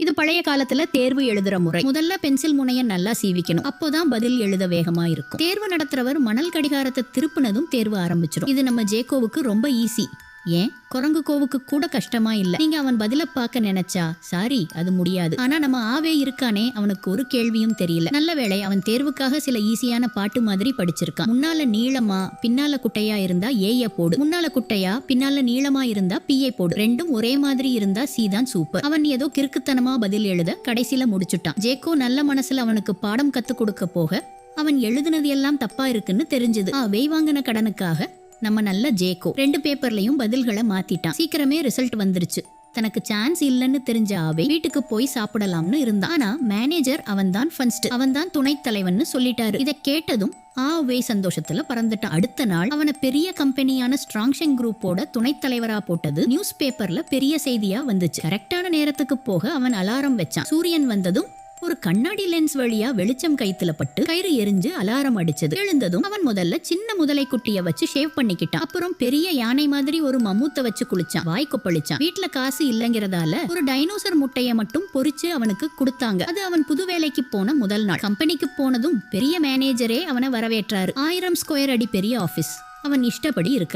இது பழைய காலத்துல தேர்வு எழுதுற முறை. முதல்ல பென்சில் முனைய நல்லா சீவிக்கணும். அப்போதான் பதில் எழுத வேகமா இருக்கும். தேர்வு நடத்துறவர் மணல் கடிகாரத்தை திருப்பினதும் தேர்வு ஆரம்பிச்சிடும் இது நம்ம ஜேகோவுக்கு ரொம்ப ஈஸி ஏன்? குரங்கு கோவுக்கு கூட கஷ்டமா இல்ல. நீங்க அவன் பதில பார்க்க நினைச்சா சாரி அது முடியாது. ஆனா நம்ம ஆவே இருக்கானே அவனுக்கு ஒரு கேள்வியும் தெரியல. நல்ல வேளை அவன் தேர்வுக்காக சில ஈஸியான பாட்டு மாதிரி படிச்சிருக்கான். முன்னால நீளமா பின்னால குட்டையா இருந்தா ஏய போடு. முன்னால குட்டையா பின்னால நீளமா இருந்தா பிஏ போடு. ரெண்டும் ஒரே மாதிரி இருந்தா சி தான் சூப்பர். அவன் ஏதோ கிறுக்குத்தனமா பதில் எழுத கடைசியில முடிச்சுட்டான். ஜேக்கோ நல்ல மனசுல அவனுக்கு பாடம் கத்து கொடுக்க போக அவன் எழுதுனது எல்லாம் தப்பா இருக்குன்னு தெரிஞ்சது. ஆ வாங்கின கடனுக்காக நம்ம நல்ல ஜேக்கோ ரெண்டு பேப்பர்லயும் பதில்களை மாத்திட்டான். சீக்கிரமே ரிசல்ட் வந்துருச்சு. தனக்கு சான்ஸ் இல்லைன்னு தெரிஞ்ச ஆவே வீட்டுக்கு போய் சாப்பிடலாம்னு இருந்தான். ஆனா மேனேஜர் அவன் தான் ஃபர்ஸ்ட் அவன் தான் துணைத் தலைவன்னு சொல்லிட்டாரு. இதை கேட்டதும் ஆவே சந்தோஷத்துல பறந்துட்டான். அடுத்த நாள் அவனை பெரிய கம்பெனியான ஸ்ட்ராங்ஷன் குரூப்போட துணைத் தலைவரா போட்டது நியூஸ் பேப்பர்ல பெரிய செய்தியா வந்துச்சு. கரெக்டான நேரத்துக்கு போக அவன் அலாரம் வச்சான். சூரியன் வந்ததும் ஒரு கண்ணாடி லென்ஸ் வழியா வெளிச்சம் கைத்துல பட்டு கயிறு எரிஞ்சு அலாரம் அடிச்சது. எழுந்ததும் அவன் முதல்ல சின்ன முதலை குட்டிய வச்சு ஷேவ் பண்ணிக்கிட்டான். அப்புறம் பெரிய யானை மாதிரி ஒரு மம்மூத்த வச்சு குளிச்சான். வாய் கொப்பளிச்சான். வீட்டுல காசு இல்லங்கிறதால ஒரு டைனோசர் முட்டைய மட்டும் பொரிச்சு அவனுக்கு கொடுத்தாங்க. அது அவன் புது வேலைக்கு போன முதல் நாள். கம்பெனிக்கு போனதும் பெரிய மேனேஜரே அவனை வரவேற்றாரு. ஆயிரம் ஸ்கொயர் அடி பெரிய ஆபீஸ் அவன் இஷ்டப்படி இருக்க